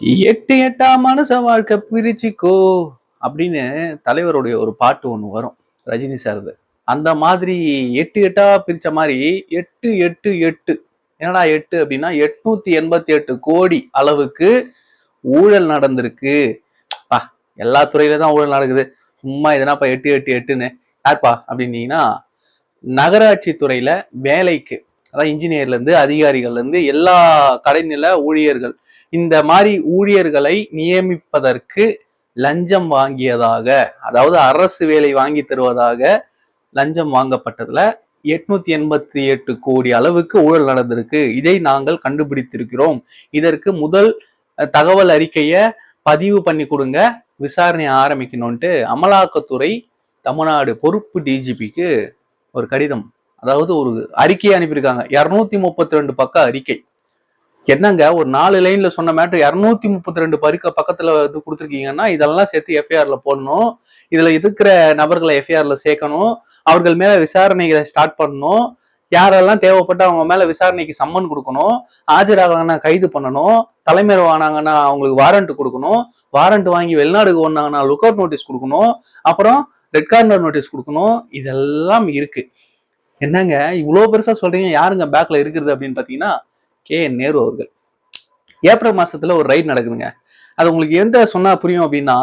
எட்டு எட்டா மனுஷ வாழ்க்கை பிரிச்சுக்கோ அப்படின்னு தலைவருடைய ஒரு பாட்டு ஒன்று வரும் ரஜினி சார்து. அந்த மாதிரி எட்டு எட்டா பிரிச்ச மாதிரி எட்டு எட்டு எட்டு. என்னடா எட்டு அப்படின்னா எட்நூத்தி எண்பத்தி எட்டு கோடி அளவுக்கு ஊழல் நடந்திருக்கு. பா எல்லா துறையில தான் ஊழல் நடக்குது. சும்மா எதுனாப்பா எட்டு எட்டு எட்டுன்னு. யார்ப்பா அப்படின்னீங்கன்னா நகராட்சி துறையில வேலைக்கு அதான் இன்ஜினியர்ல இருந்து அதிகாரிகள்ல இருந்து எல்லா கடைநில ஊழியர்கள் இந்த மாதிரி ஊழியர்களை நியமிப்பதற்கு லஞ்சம் வாங்கியதாக அதாவது அரசு வேலை வாங்கி தருவதாக லஞ்சம் வாங்கப்பட்டதுல எட்நூத்தி எண்பத்தி எட்டு கோடி அளவுக்கு ஊழல் நடந்திருக்கு. இதை நாங்கள் கண்டுபிடித்திருக்கிறோம். இதற்கு முதல் தகவல் அறிக்கையை பதிவு பண்ணி கொடுங்க. விசாரணை ஆரம்பிக்கணும்ட்டு அமலாக்கத்துறை தமிழ்நாடு பொறுப்பு டிஜிபிக்கு ஒரு கடிதம் அதாவது ஒரு அறிக்கையை அனுப்பியிருக்காங்க. இரநூத்தி முப்பத்தி ரெண்டு பக்க அறிக்கை. என்னங்க ஒரு நாலு லைன்ல சொன்ன மேட்டர் இரநூத்தி முப்பத்தி ரெண்டு பருக்க பக்கத்துல இது கொடுத்துருக்கீங்கன்னா இதெல்லாம் சேர்த்து எஃப்ஐஆர்ல போடணும். இதுல இருக்கிற நபர்களை எஃப்ஐஆர்ல சேர்க்கணும். அவர்கள் மேல விசாரணைகளை ஸ்டார்ட் பண்ணணும். யாரெல்லாம் தேவைப்பட்டு அவங்க மேல விசாரணைக்கு சம்மன் கொடுக்கணும். ஆஜராகனா கைது பண்ணணும். தலைமையில் ஆனாங்கன்னா அவங்களுக்கு வாரண்ட் கொடுக்கணும். வாரண்ட் வாங்கி வெளிநாடுக்கு ஓடினாங்கன்னா லுக் அவுட் நோட்டீஸ் கொடுக்கணும். அப்புறம் ரெட் கார்னர் நோட்டீஸ் கொடுக்கணும். இதெல்லாம் இருக்கு. என்னங்க இவ்வளோ பெருசா சொல்றீங்க? யாருங்க பேக்ல இருக்குது அப்படின்னு பாத்தீங்கன்னா கே என் நேரு அவர்கள். ஏப்ரல் மாசத்துல ஒரு ரைட் நடக்குதுங்க. அது உங்களுக்கு எந்த சொன்னா புரியும் அப்படின்னா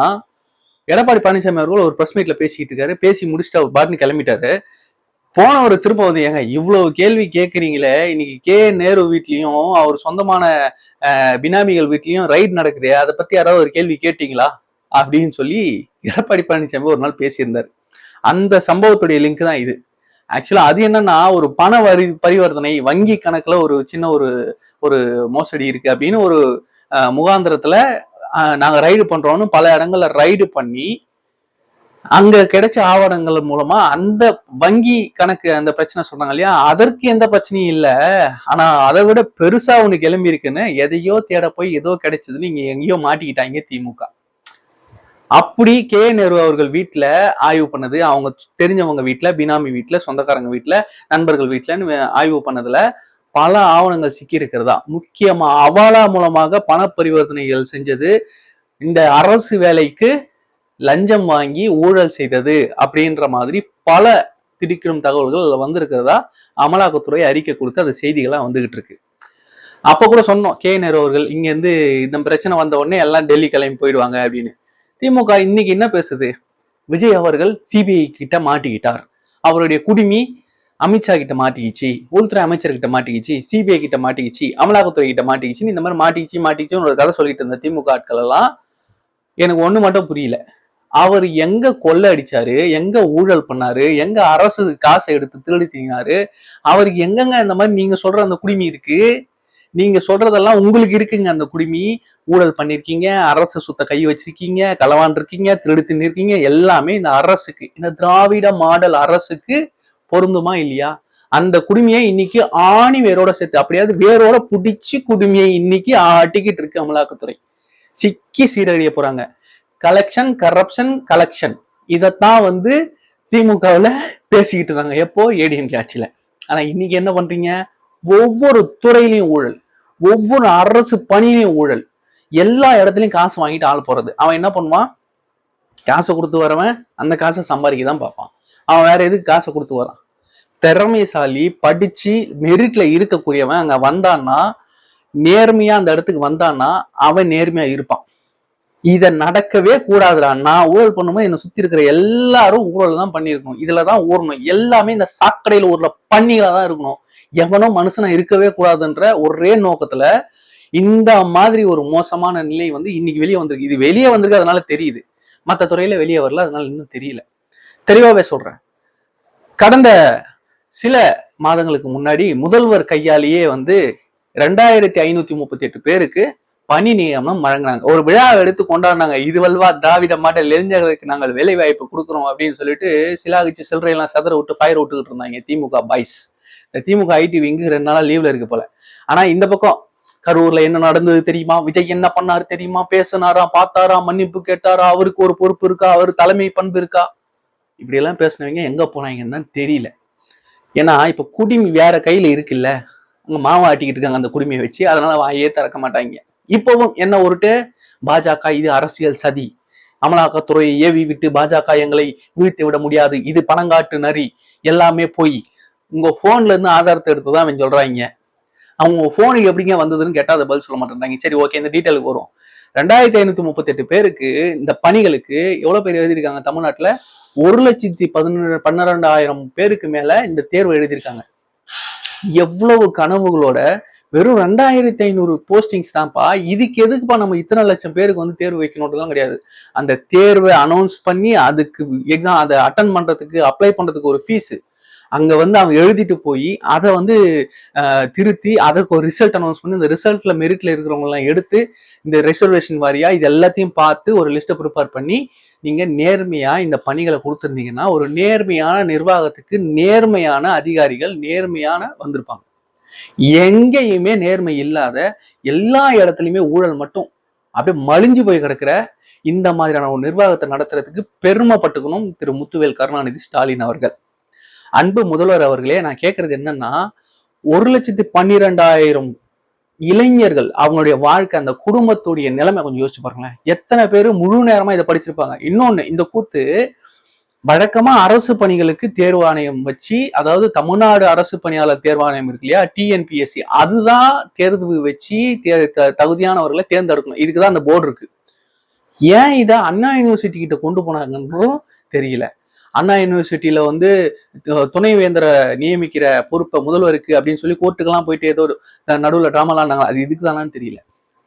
எடப்பாடி பழனிசாமி அவர்கள் ஒரு ப்ரெஸ் மீட்ல பேசிக்கிட்டு இருக்காரு. பேசி முடிச்சுட்டு அவர் பாட்டுன்னு கிளம்பிட்டாரு. போனவர் திரும்ப வந்து ஏங்க இவ்வளவு கேள்வி கேட்குறீங்களே இன்னைக்கு கே நேரு வீட்லயும் அவர் சொந்தமான பினாமிகள் வீட்லயும் ரைட் நடக்குது. அதை பத்தி யாராவது ஒரு கேள்வி கேட்டீங்களா? அப்படின்னு சொல்லி எடப்பாடி பழனிசாமி ஒரு நாள் பேசியிருந்தார். அந்த சம்பவத்துடைய லிங்க் தான் இது. ஆக்சுவலா அது என்னன்னா ஒரு பண வரி பரிவர்த்தனை வங்கி கணக்குல ஒரு சின்ன ஒரு ஒரு மோசடி இருக்கு அப்படின்னு ஒரு முகாந்திரத்தில் முகாந்திரத்துல நாங்க ரைடு பண்றோம்னு பல இடங்கள்ல ரைடு பண்ணி அங்க கிடைச்ச ஆவணங்கள் மூலமா அந்த வங்கி கணக்கு அந்த பிரச்சனை சொல்கிறாங்க இல்லையா? அதற்கு எந்த பிரச்சனையும் இல்லை. ஆனா அதை விட பெருசா உனக்கு கிளம்பி இருக்குன்னு எதையோ தேட போய் ஏதோ கிடைச்சதுன்னு இங்க எங்கேயோ மாட்டிக்கிட்டாங்க திமுக. அப்படி கே நேரு அவர்கள் வீட்டில் ஆய்வு பண்ணது அவங்க தெரிஞ்சவங்க வீட்டில் பினாமி வீட்டில் சொந்தக்காரங்க வீட்டில் நண்பர்கள் வீட்டுலன்னு ஆய்வு பண்ணதுல பல ஆவணங்கள் சிக்கி இருக்கிறதா முக்கியமா அவாலா மூலமாக பண பரிவர்த்தனைகள் செஞ்சது இந்த அரசு வேலைக்கு லஞ்சம் வாங்கி ஊழல் செய்தது அப்படின்ற மாதிரி பல திடுக்கிடும் தகவல்கள் அதில் வந்திருக்கிறதா? அமலாக்கத்துறை அறிக்கை கொடுத்து அந்த செய்திகளாக வந்துகிட்டு இருக்கு. அப்போ கூட சொன்னோம் கே நேரு அவர்கள் இங்கேருந்து இந்த பிரச்சனை வந்த உடனே எல்லாம் டெல்லி கிளம்பி போயிடுவாங்க அப்படின்னு. திமுக இன்னைக்கு என்ன பேசுது? விஜய் அவர்கள் சிபிஐ கிட்ட மாட்டிக்கிட்டார். அவருடைய குடிமி அமித்ஷா கிட்ட மாட்டிக்கிச்சு உள்துறை அமைச்சர்கிட்ட மாட்டிக்கிச்சு சிபிஐ கிட்ட மாட்டிக்கிச்சு அமலாக்கத்துறை கிட்ட மாட்டிக்கிச்சுன்னு இந்த மாதிரி மாட்டிக்கிச்சு மாட்டிக்கிச்சுன்னு ஒரு கதை சொல்லிட்டு இருந்த திமுக ஆட்கள் எல்லாம் எனக்கு ஒண்ணு மட்டும் புரியல. அவர் எங்க கொள்ளை அடிச்சாரு எங்க ஊழல் பண்ணாரு எங்க அரசு காசை எடுத்து திருடி தீங்கினாரு அவருக்கு எங்கங்க இந்த மாதிரி நீங்க சொல்ற அந்த குடிமி இருக்கு? நீங்க சொல்றதெல்லாம் உங்களுக்கு இருக்குங்க அந்த குடிமி. ஊழல் பண்ணிருக்கீங்க அரசு சுத்த கை வச்சிருக்கீங்க களவான் இருக்கீங்க திருடு தின்னிருக்கீங்க எல்லாமே இந்த அரசுக்கு இந்த திராவிட மாடல் அரசுக்கு பொருந்துமா இல்லையா? அந்த குடுமையை இன்னைக்கு ஆணி வேரோட சேர்த்து அப்படியாவது வேரோட பிடிச்சி குடுமையை இன்னைக்கு ஆட்டிக்கிட்டு இருக்கு அமலாக்கத்துறை. சிக்கி சீரழிய போறாங்க. கலெக்ஷன் கரப்ஷன் கலெக்ஷன் இதைத்தான் வந்து திமுகவில் பேசிக்கிட்டு இருந்தாங்க. எப்போ? ஏடிஎம்கே ஆட்சியில். ஆனால் இன்னைக்கு என்ன பண்றீங்க? ஒவ்வொரு துறையிலையும் ஊழல். ஒவ்வொரு அரசு பணியிலையும் ஊழல். எல்லா இடத்துலையும் காசு வாங்கிட்டு ஆள் போறது. அவன் என்ன பண்ணுவான்? காசை கொடுத்து வரவன் அந்த காசை சம்பாதிக்க தான் பார்ப்பான். அவன் வேற எதுக்கு காசை கொடுத்து வரான்? திறமைசாலி படிச்சு மெரிட்ல இருக்கக்கூடியவன் அங்க வந்தான்னா நேர்மையா அந்த இடத்துக்கு வந்தான்னா அவன் நேர்மையா இருப்பான். இதை நடக்கவே கூடாதுடா. நான் ஊழல் பண்ணும்போது என்னை சுத்தி இருக்கிற எல்லாரும் ஊழல் தான் பண்ணியிருக்கணும். இதுலதான் ஊறணும். எல்லாமே இந்த சாக்கடையில் ஊர்ல பண்ணிகளா தான் இருக்கணும். எவனும் மனுஷனா இருக்கவே கூடாதுன்ற ஒரே நோக்கத்துல இந்த மாதிரி ஒரு மோசமான நிலை வந்து இன்னைக்கு வெளியே வந்திருக்கு. இது வெளியே வந்திருக்கு அதனால தெரியுது. மற்ற துறையில வெளியே வரல அதனால இன்னும் தெரியல. தெளிவாவே சொல்றேன். கடந்த சில மாதங்களுக்கு முன்னாடி முதல்வர் கையாலேயே வந்து ரெண்டாயிரத்தி ஐநூத்தி முப்பத்தி எட்டு பேருக்கு பணி நியமனம் வழங்கினாங்க. ஒரு விழாவை எடுத்து கொண்டாடினாங்க. இதுவல்வா திராவிட மாடல் இளைஞர்களுக்கு நாங்கள் வேலை வாய்ப்பு கொடுக்குறோம் அப்படின்னு சொல்லிட்டு சிலாகிச்சு சில்லறையெல்லாம் சதற விட்டு ஃபயர் விட்டுக்கிட்டு இருந்தாங்க. DMK boys DMK IT wing ரெண்டு நாளா லீவ்ல இருக்கு போல. ஆனா இந்த பக்கம் கரூர்ல என்ன நடந்தது தெரியுமா? விஜய் என்ன பண்ணாரு தெரியுமா? பேசினாரா? பார்த்தாரா? மன்னிப்பு கேட்டாரா? அவருக்கு ஒரு பொறுப்பு இருக்கா? அவர் தலைமை பண்பு இருக்கா? இப்படி எல்லாம் பேசினவங்க எங்க போனாங்கன்னு தெரியல. ஏன்னா இப்ப குடிமி வேற கையில இருக்குல்ல. அங்க மாவு ஆட்டிக்கிட்டு இருக்காங்க அந்த குடிமையை வச்சு. அதனால வாயே திறக்க மாட்டாங்க. இப்பவும் என்ன ஒருட்டு பாஜக இது அரசியல் சதி. அமலாக்கத்துறையை ஏவி விட்டு பாஜக எங்களை வீழ்த்து விட முடியாது. இது பணங்காட்டு நரி. எல்லாமே போய் உங்கள் ஃபோன்லேருந்து ஆதாரத்தை எடுத்து தான் அவன் சொல்கிறாங்க அவங்க போனுக்கு எப்படிங்க வந்ததுன்னு கேட்டால் அதை பதில் சொல்ல மாட்டேன்றாங்க. சரி ஓகே இந்த டீட்டெயிலுக்கு வரும் ரெண்டாயிரத்தி ஐநூற்றி முப்பத்தெட்டு பேருக்கு இந்த பணிகளுக்கு எவ்வளோ பேர் எழுதியிருக்காங்க? தமிழ்நாட்டில் ஒரு லட்சத்தி பதினொன்று பன்னிரெண்டாயிரம் பேருக்கு மேலே இந்த தேர்வு எழுதியிருக்காங்க. எவ்வளவு கனவுகளோட வெறும் ரெண்டாயிரத்தி ஐநூறு போஸ்டிங்ஸ் தான்ப்பா இதுக்கு எதுக்குப்பா நம்ம இத்தனை லட்சம் பேருக்கு வந்து தேர்வு வைக்கணுன்றதுலாம் கிடையாது. அந்த தேர்வை அனௌன்ஸ் பண்ணி அதுக்கு எக்ஸாம் அதை அட்டன் பண்ணுறதுக்கு அப்ளை பண்ணுறதுக்கு ஒரு ஃபீஸு அங்க வந்து அவங்க எழுதிட்டு போய் அதை வந்து திருத்தி அதற்கு ஒரு ரிசல்ட் அனௌன்ஸ் பண்ணி இந்த ரிசல்ட்ல மெரிட்ல இருக்கிறவங்க எல்லாம் எடுத்து இந்த ரிசர்வேஷன் வாரியா இது எல்லாத்தையும் பார்த்து ஒரு லிஸ்ட்டை ப்ரிப்பேர் பண்ணி நீங்க நேர்மையா இந்த பணிகளை கொடுத்துருந்தீங்கன்னா ஒரு நேர்மையான நிர்வாகத்துக்கு நேர்மையான அதிகாரிகள் நேர்மையான வந்திருப்பாங்க. எங்கேயுமே நேர்மை இல்லாத எல்லா இடத்துலையுமே ஊழல் மட்டும் அப்படியே மலிஞ்சு போய் கிடக்கிற இந்த மாதிரியான ஒரு நிர்வாகத்தை நடத்துறதுக்கு பெருமைப்பட்டுக்கணும் திரு முத்துவேல் கருணாநிதி ஸ்டாலின் அவர்கள். அன்பு முதல்வர் அவர்களே நான் கேட்கறது என்னன்னா ஒரு லட்சத்தி பன்னிரெண்டாயிரம் இளைஞர்கள் அவங்களுடைய வாழ்க்கை அந்த குடும்பத்துடைய நிலைமை கொஞ்சம் யோசிச்சு பாருங்களேன். எத்தனை பேர் முழு நேரமா இதை படிச்சிருப்பாங்க. இன்னொன்னு இந்த கூத்து வழக்கமா அரசு பணிகளுக்கு தேர்வாணையம் வச்சு அதாவது தமிழ்நாடு அரசு பணியாளர் தேர்வாணையம் இருக்கு இல்லையா? டிஎன்பிஎஸ்சி அதுதான் தேர்வு வச்சு தே- த- தகுதியானவர்களை தேர்ந்தெடுக்கணும். இதுக்கு தான் அந்த போர்டு இருக்கு. ஏன் இதை அண்ணா யூனிவர்சிட்டி கிட்ட கொண்டு போனாங்கன்றும் தெரியல. அண்ணா யூனிவர்சிட்டியில வந்து து- துணைவேந்தரை நியமிக்கிற பொறுப்பை முதல்வருக்கு அப்படின்னு சொல்லி கோர்ட்டுக்கெல்லாம் போயிட்டு ஏதோ ஒரு நடுவில் ட்ராமாலாம் அது இதுக்கு தானான்னு தெரியல.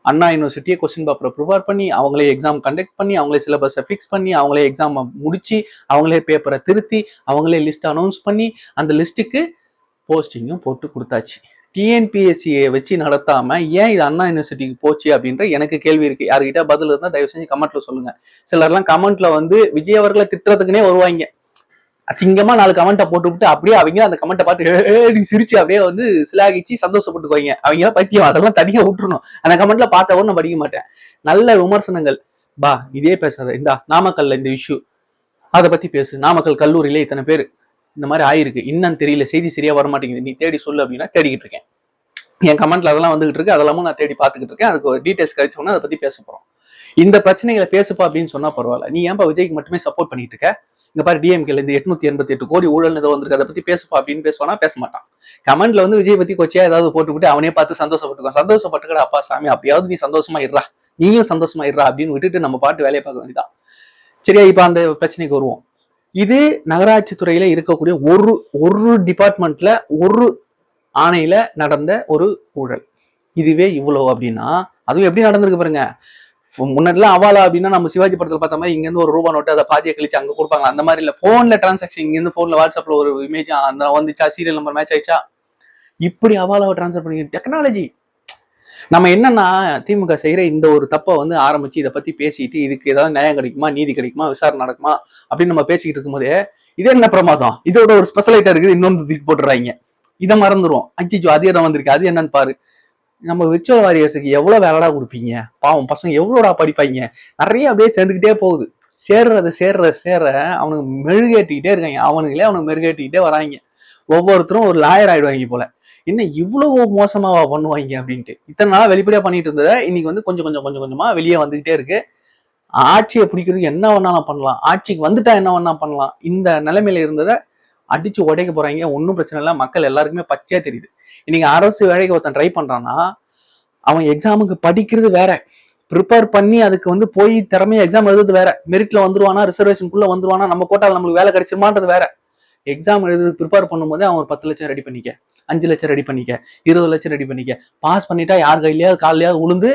அண்ணா யூனிவர்சிட்டியை கொஸ்டின் பேப்பரை ப்ரிப்பேர் பண்ணி அவங்களே எக்ஸாம் கண்டக்ட் பண்ணி அவங்களே சிலபஸை ஃபிக்ஸ் பண்ணி அவங்களே எக்ஸாம் முடிச்சு அவங்களே பேப்பரை திருத்தி அவங்களே லிஸ்ட் அனௌன்ஸ் பண்ணி அந்த லிஸ்ட்டுக்கு போஸ்டிங்கும் போட்டு கொடுத்தாச்சு. டிஎன்பிஎஸ்சியை வச்சு நடத்தாம ஏன் இது அண்ணா யூனிவர்சிட்டிக்கு போச்சு அப்படின்ற எனக்கு கேள்வி இருக்கு. யார்கிட்ட பதில் இருந்தால் தயவு செஞ்சு கமெண்ட்ல சொல்லுங்க. சிலர்லாம் கமெண்ட்ல வந்து விஜய் அவர்களை திட்டுறதுக்குனே வருவாங்க. அசிங்கமா நாலு கமெண்ட்டை போட்டுவிட்டு அப்படியே அவங்க அந்த கமெண்ட்டை பார்த்து சிரிச்சு அப்படியே வந்து சிலாகிச்சு சந்தோஷப்பட்டுக்குவாங்க. அவங்க பைத்தியம் அதெல்லாம் தனியாக விட்டுருணும் அந்த கமெண்ட்ல பார்த்தவொன்னு நான் படிக்க மாட்டேன். நல்ல விமர்சனங்கள். பா இதே பேசாத. இந்தா நாமக்கல்ல இந்த இஷ்யூ அதை பத்தி பேசு. நாமக்கல் கல்லூரியில இத்தனை பேர். இந்த மாதிரி ஆயிருக்கு. இன்னும் தெரியல. செய்தி சரியா வர மாட்டேங்குது நீ தேடி சொல்லு அப்படின்னா தேடிக்கிட்டு இருக்கேன். என் கமெண்ட்ல அதெல்லாம் வந்துகிட்டு இருக்கு. அதெல்லாமும் நான் தேடி பார்த்துக்கிட்டு இருக்கேன். அதுக்கு டீட்டெயில்ஸ் கிடைச்சோன்னா அதை பத்தி பேச போறோம். இந்த பிரச்சனைகளை பேசுப்பா அப்படின்னு சொன்னா பரவாயில்ல. நீ ஏன்பா விஜய்க்கு மட்டுமே சப்போர்ட் பண்ணிட்டு இருக்க? இந்த பாரு டிஎம்கேல இந்த எட்நூத்தி எண்பத்தி எட்டு கோடி ஊழல் ஏதோ வந்திருக்கு. அதை பத்தி பேசுப்பா அப்படின்னு பேசுவானா பேச மாட்டான். கமெண்ட்ல வந்து விஜய் பத்தி கொச்சியா ஏதாவது போட்டுவிட்டு அவனே பார்த்து சந்தோஷப்பட்டுக்கான் சந்தோஷப்பட்டுக்கட அப்பா சாமி அப்படியாவது நீ சந்தோஷமா இருறா நீயும் சந்தோஷமா இருறா அப்படின்னு விட்டுட்டு நம்ம பாட்டு வேலையை பார்க்க வேண்டியதான் சரியா இப்ப அந்த பிரச்சனைக்கு வருவோம். இது நகராட்சி துறையில இருக்கக்கூடிய ஒரு ஒரு டிபார்ட்மெண்ட்ல ஒரு ஆணையில நடந்த ஒரு ஊழல். இதுவே இவ்வளவு அப்படின்னா அதுவும் எப்படி நடந்திருக்கு பாருங்க. முன்னாடிலாம் அவாலா அப்படின்னா நம்ம சிவாஜி படத்தில் பார்த்த மாதிரி இங்கேருந்து ஒரு ரூபா நோட்டு அதை பாதியை கழிச்சு அங்கே கொடுப்பாங்க. அந்த மாதிரி இல்லை. ஃபோனில் டிரான்சாக்ஷன் இங்கேருந்து ஃபோனில் வாட்ஸ்அப்பில் ஒரு இமேஜ் அந்த வந்துச்சா சீரியல் நம்பர் மேட்ச் ஆயிடுச்சா? இப்படி அவாலாவை ட்ரான்ஸ்ஃபர் பண்ணி டெக்னாலஜி நம்ம என்னன்னா திமுக செய்கிற இந்த ஒரு தப்பை வந்து ஆரம்பிச்சு இதை பற்றி பேசிட்டு இதுக்கு ஏதாவது நியாயம் கிடைக்குமா நீதி கிடைக்குமா விசாரணை நடக்குமா அப்படின்னு நம்ம பேசிக்கிட்டு இருக்கும்போதே இது என்ன பிரமாதம்? இதோட ஒரு ஸ்பெஷலைட்டாக இருக்குது இன்னொன்று தூக்கி போட்டுறாங்க. இதை மறந்துடும் அச்சிச்சோ அது இடம் வந்திருக்கு. அது என்னன்னு பாரு. நம்ம விர்ச்சுவல் வாரியர்ஸுக்கு எவ்வளோ வேலைடா கொடுப்பீங்க? பாவம் பசங்க எவ்வளோடா படிப்பாங்க? நிறைய அப்படியே சேர்ந்துக்கிட்டே போகுது. சேர்றது சேர்ற சேர அவனுக்கு மெருகேட்டிக்கிட்டே இருக்காங்க. அவனுங்களே அவனுக்கு மெருகேட்டிக்கிட்டே வராங்க. ஒவ்வொருத்தரும் ஒரு லாயர் ஆயிடுவாங்க போல. இன்னும் இவ்வளவு மோசமாக பண்ணுவாங்க அப்படின்ட்டு. இத்தனை நாளாக வெளிப்படையாக பண்ணிட்டு இருந்ததை இன்னைக்கு வந்து கொஞ்சம் கொஞ்சம் கொஞ்சம் கொஞ்சமாக வெளியே வந்துகிட்டே இருக்கு. ஆட்சியை பிடிக்கிறதுக்கு என்ன வேணாலும் பண்ணலாம். ஆட்சிக்கு வந்துட்டா என்ன வேணா பண்ணலாம். இந்த நிலைமையில இருந்ததை அடிச்சு உடைக்க போறாங்க. ஒன்றும் பிரச்சனை இல்லை. மக்கள் எல்லாருக்குமே பச்சையா தெரியுது. இன்னைக்கு அரசு வேலைக்கு ஒருத்தன் ட்ரை பண்றான்னா அவன் எக்ஸாமுக்கு படிக்கிறது வேற. ப்ரிப்பேர் பண்ணி அதுக்கு வந்து போய் திறமையை எக்ஸாம் எழுதுறது வேற. மெரிட்ல வந்துருவானா ரிசர்வேஷனுக்குள்ள வந்துருவானா நம்ம கோட்டால் நம்மளுக்கு வேலை கிடைச்சிருமான்றது வேற. எக்ஸாம் எழுது ப்ரிப்பேர் பண்ணும்போதே அவன் ஒரு பத்து லட்சம் ரெடி பண்ணிக்க. அஞ்சு லட்சம் ரெடி பண்ணிக்க. இருபது லட்சம் ரெடி பண்ணிக்க. பாஸ் பண்ணிட்டா யார் கையிலயாவது காலையாவது உளுந்து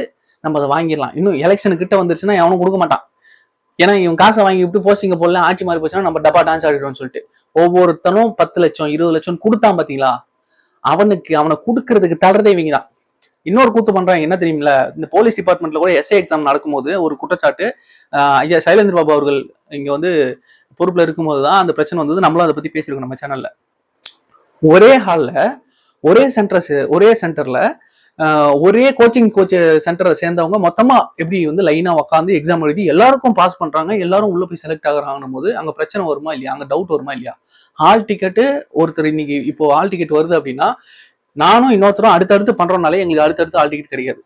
நம்ம அதை வாங்கிடலாம். இன்னும் எலெக்ஷன் கிட்ட வந்துருச்சுன்னா எவனும் கொடுக்க மாட்டான். ஏன்னா இவன் காசை வாங்கி விட்டு போஸ்டிங்க போடல ஆட்சி மாறி போச்சுன்னா நம்ம டப்பா டான்ஸ் ஆடிடுவோம்னு சொல்லிட்டு. ஒவ்வொருத்தனும் பத்து லட்சம் இருபது லட்சம் கொடுத்தான் பாத்தீங்களா? அவனுக்கு அவனை கொடுக்கறதுக்கு தடுறதே இவங்க தான். இன்னொரு கூத்து பண்றாங்க என்ன தெரியுமில இந்த போலீஸ் டிபார்ட்மெண்ட்ல கூட எஸ்ஐ எக்ஸாம் நடக்கும்போது ஒரு குற்றச்சாட்டு ஐயா சைலேந்திர பாபு அவர்கள் இங்க வந்து பொறுப்புல இருக்கும்போது தான் அந்த பிரச்சனை வந்தது. நம்மளும் அதை பத்தி பேசியிருக்கோம் நம்ம சேனல்ல ஒரே ஹாலில் ஒரே சென்டர் ஒரே சென்டர்ல ஒரே கோச்சிங் கோச் சென்டரை சேர்ந்தவங்க மொத்தமா எப்படி வந்து லைனா உட்காந்து எக்ஸாம் எழுதி எல்லாருக்கும் பாஸ் பண்றாங்க எல்லாரும் உள்ள போய் செலக்ட் ஆகுறாங்கன்னும் போது அங்க பிரச்சனை வருமா இல்லையா? அங்க டவுட் வருமா இல்லையா? ஹால் டிக்கெட்டு ஒருத்தர் இன்னைக்கு இப்போ ஹால் டிக்கெட் வருது அப்படின்னா நானும் இன்னொருத்தரும் அடுத்தடுத்து பண்றோம்னாலே எங்களுக்கு அடுத்தடுத்து ஹால் டிக்கெட் கிடையாது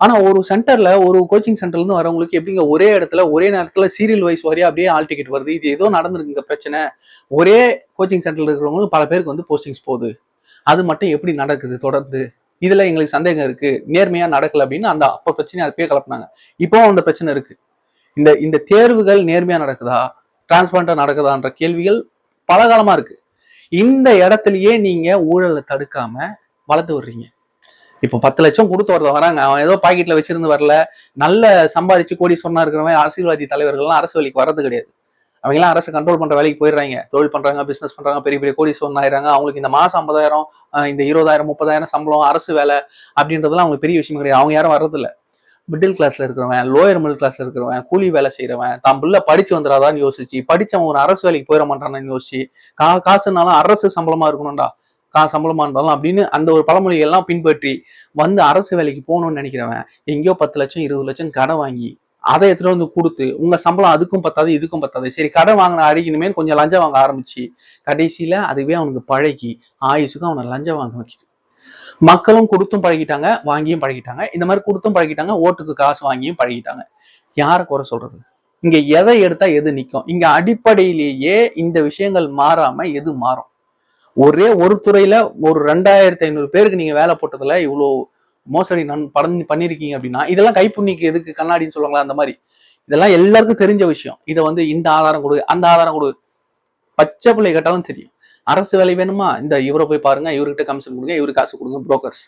ஆனா ஒரு சென்டர்ல ஒரு கோச்சிங் சென்டர்ல இருந்து வரவங்களுக்கு எப்படிங்க ஒரே இடத்துல ஒரே நேரத்துல சீரியல் வைஸ் வரையா அப்படியே ஆல் டிக்கெட் வருது? இது ஏதோ நடந்திருக்குங்க பிரச்சனை. ஒரே கோச்சிங் சென்டர்ல இருக்கிறவங்களுக்கு பல பேருக்கு வந்து போஸ்டிங்ஸ் போகுது. அது மட்டும் எப்படி நடக்குது தொடர்ந்து? இதுல எங்களுக்கு சந்தேகம் இருக்கு. நேர்மையா நடக்கல அப்படின்னு அந்த அப்ப பிரச்சனை அது பேர் கலப்புனாங்க. இப்போ அந்த பிரச்சனை இருக்கு. இந்த இந்த தேர்வுகள் நேர்மையா நடக்குதா? டிரான்ஸ்பரண்டா நடக்குதான்ற கேள்விகள் பல காலமா இருக்கு. இந்த இடத்துலயே நீங்க ஊழலை தடுக்காம வளர்த்து வர்றீங்க. இப்போ பத்து லட்சம் கொடுத்து வரத வராங்க. அவன் ஏதோ பாக்கெட்ல வச்சிருந்து வரல. நல்ல சம்பாதிச்சு கோடி சொன்னா இருக்கிறவன் அரசியல்வாதி தலைவர்கள்லாம் அரசு வழிக்கு வர்றது கிடையாது. அவங்க எல்லாம் அரசு கண்ட்ரோல் பண்ற வேலைக்கு போயிடுறாங்க. தொழில் பண்றாங்க பிசினஸ் பண்றாங்க பெரிய பெரிய கோடி ஆயிடுறாங்க. அவங்களுக்கு இந்த மாசம் ஐம்பதாயிரம் இந்த இருபதாயிரம் முப்பதாயிரம் சம்பளம் அரசு வேலை அப்படின்றதெல்லாம் அவங்க பெரிய விஷயம் கிடையாது. அவங்க யாரும் வர்றதில்ல. மிடில் கிளாஸ்ல இருக்கிறவன் லோயர் மிடில் கிளாஸ்ல இருக்கிறவன் கூலி வேலை செய்யறவன் தான் பிள்ளை படிச்சு வந்துடாதான்னு யோசிச்சு படிச்சவன் ஒரு அரசு வேலைக்கு போயிட மாட்டானான்னு யோசிச்சு கா காசுனாலும் அரசு சம்பளமா இருக்கணும்டா கா சம்பளமா இருந்தாலும் அப்படின்னு அந்த ஒரு பழமொழியெல்லாம் பின்பற்றி வந்து அரசு வேலைக்கு போகணும்னு நினைக்கிறவன் எங்கேயோ பத்து லட்சம் இருபது லட்சம் கடன் வாங்கி அதை எடுத்துட்டு வந்து கொடுத்து உங்க சம்பளம் அதுக்கும் பத்தாது இதுக்கும் பத்தாது. சரி கடன் வாங்கின அடிக்கணுமே கொஞ்சம் லஞ்சம் வாங்க ஆரம்பிச்சு கடைசியில அதுவே அவனுக்கு பழகி ஆயுசுக்கும் அவனை லஞ்சம் வாங்க வைக்குது. மக்களும் கொடுத்தும் பழகிட்டாங்க வாங்கியும் பழகிட்டாங்க. இந்த மாதிரி கொடுத்தும் பழகிட்டாங்க ஓட்டுக்கு காசு வாங்கியும் பழகிட்டாங்க. யாரை குறை சொல்றது? இங்க எதை எடுத்தா எது நிற்கும் இங்க அடிப்படையிலேயே இந்த விஷயங்கள் மாறாம எது மாறும்? ஒரே ஒரு துறையில ஒரு ரெண்டாயிரத்தி ஐநூறு பேருக்கு நீங்க வேலை போட்டதுல இவ்வளோ மோசடி நன் படம் பண்ணியிருக்கீங்க அப்படின்னா இதெல்லாம் கைப்புண்ணிக்கு எதுக்கு? கண்ணாடின்னு சொல்லுவாங்களா அந்த மாதிரி. இதெல்லாம் எல்லாருக்கும் தெரிஞ்ச விஷயம். இதை வந்து இந்த ஆதாரம் கொடு அந்த ஆதாரம் கொடு. பச்சை பிள்ளை கேட்டாலும் தெரியும். அரசு வேலை வேணுமா? இந்த இவரை போய் பாருங்க இவர்கிட்ட கமிஷன் கொடுங்க இவருக்கு காசு கொடுங்க புரோக்கர்ஸ்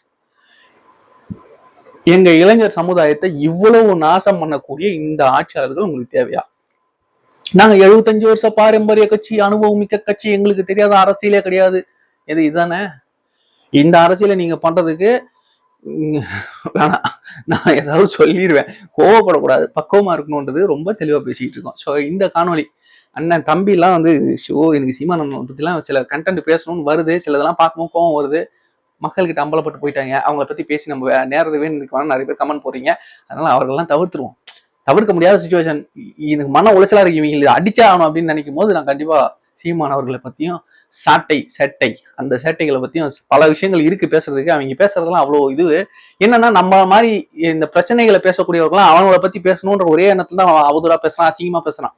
எங்க இளைஞர் சமுதாயத்தை இவ்வளவு நாசம் பண்ணக்கூடிய இந்த ஆட்சியாளர்கள் உங்களுக்கு தேவையா? நாங்க எழுபத்தஞ்சு வருஷம் பாரம்பரிய கட்சி அனுபவம் மிக்க கட்சி எங்களுக்கு தெரியாத அரசியலே கிடையாது. எது இதுதானே? இந்த அரசியலை நீங்க பண்றதுக்கு வேணாம். நான் ஏதாவது சொல்லிடுவேன் கோவப்படக்கூடாது. பக்குவமாக இருக்கணுன்றது ரொம்ப தெளிவாக பேசிக்கிட்டு இருக்கோம். ஸோ இந்த காணொளி அண்ணன் தம்பிலாம் வந்து ஷோ எனக்கு சீமானன் பற்றிலாம் சில கண்டென்ட் பேசணும்னு வருது. சிலதெல்லாம் பார்க்கும்போது கோவம் வருது. மக்கள்கிட்ட அம்பலப்பட்டு போயிட்டாங்க. அவங்கள பற்றி பேசி நம்ம வே- நேரத்தை வேணும் நிறைய பேர் கமெண்ட் போடுறீங்க. அதனால் அவர்கள்லாம் தவிர்த்துருவோம். தவிர்க்க முடியாத சுச்சுவேஷன் எனக்கு மன உளைச்சலாக இருக்கு. இவங்க அடிச்சா ஆகணும் அப்படின்னு நினைக்கும் போது நான் கண்டிப்பாக சீமான் அவர்களை பற்றியும் சாட்டை சட்டை. அந்த சேட்டைகளை பற்றியும் பல விஷயங்கள் இருக்குது பேசுறதுக்கு. அவங்க பேசுறதெல்லாம் அவ்வளோ இது. என்னன்னா நம்ம மாதிரி இந்த பிரச்சனைகளை பேசக்கூடியவர்களாம் அவங்கள பற்றி பேசணுன்ற ஒரே எண்ணத்துல தான் அவன் பேசுகிறான் அசிங்கமாக பேசுகிறான்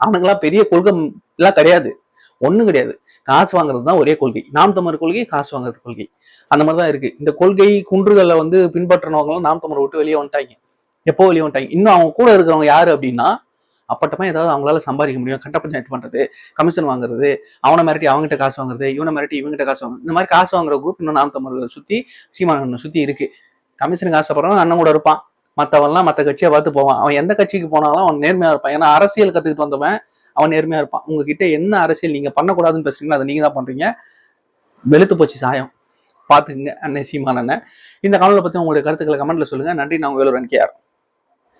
அவனுங்களாம் பெரிய கொள்கை எல்லாம் கிடையாது. ஒன்றும் கிடையாது. காசு வாங்குறது தான் ஒரே கொள்கை. நாம் தமிழ் கொள்கை காசு வாங்குறது கொள்கை. அந்த மாதிரி தான் இருக்குது இந்த கொள்கை குன்றுகளை வந்து பின்பற்றினவங்களும் நாம் தமிழர் விட்டு வெளியே வந்துட்டாங்க. எப்போ வெளியே வந்துட்டாங்க? இன்னும் அவங்க கூட இருக்கிறவங்க யாரு அப்படின்னா அப்பட்டமா ஏதாவது அவங்களால சம்பாதிக்க முடியும். கட்ட பஞ்சாயத்து பண்றது கமிஷன் வாங்குறது அவனை மிரட்டி அவங்ககிட்ட காசு வாங்குறது இவனை மிரட்டி இவங்ககிட்ட காசு வாங்குறது. இந்த மாதிரி காசு வாங்குற குரூப் இன்னும் நாம் தமிழர் சுத்தி சீமான சுத்தி இருக்கு. கமிஷனுக்கு ஆசைப்படுறவன் அண்ணன் கூட இருப்பான். மற்றவன்லாம் மற்ற கட்சியை பார்த்து போவான். அவன் எந்த கட்சிக்கு போனாலும் அவன் நேர்மையா இருப்பான். ஏன்னா அரசியல் கத்துக்கிட்டு வந்தவன் அவன் நேர்மையா இருப்பான். உங்ககிட்ட என்ன அரசியல் நீங்க பண்ணக்கூடாதுன்னு பேசுறீங்களோ அதை நீங்க தான் பண்றீங்க. வெளுத்து போச்சு சாயம். பார்த்துக்குங்க அண்ணன் சீமான் அண்ணன். இந்த காணொலியை பத்தி உங்களுடைய கருத்துக்களை கமெண்ட்ல சொல்லுங்க. நன்றி நான் உங்க கே கேஆர்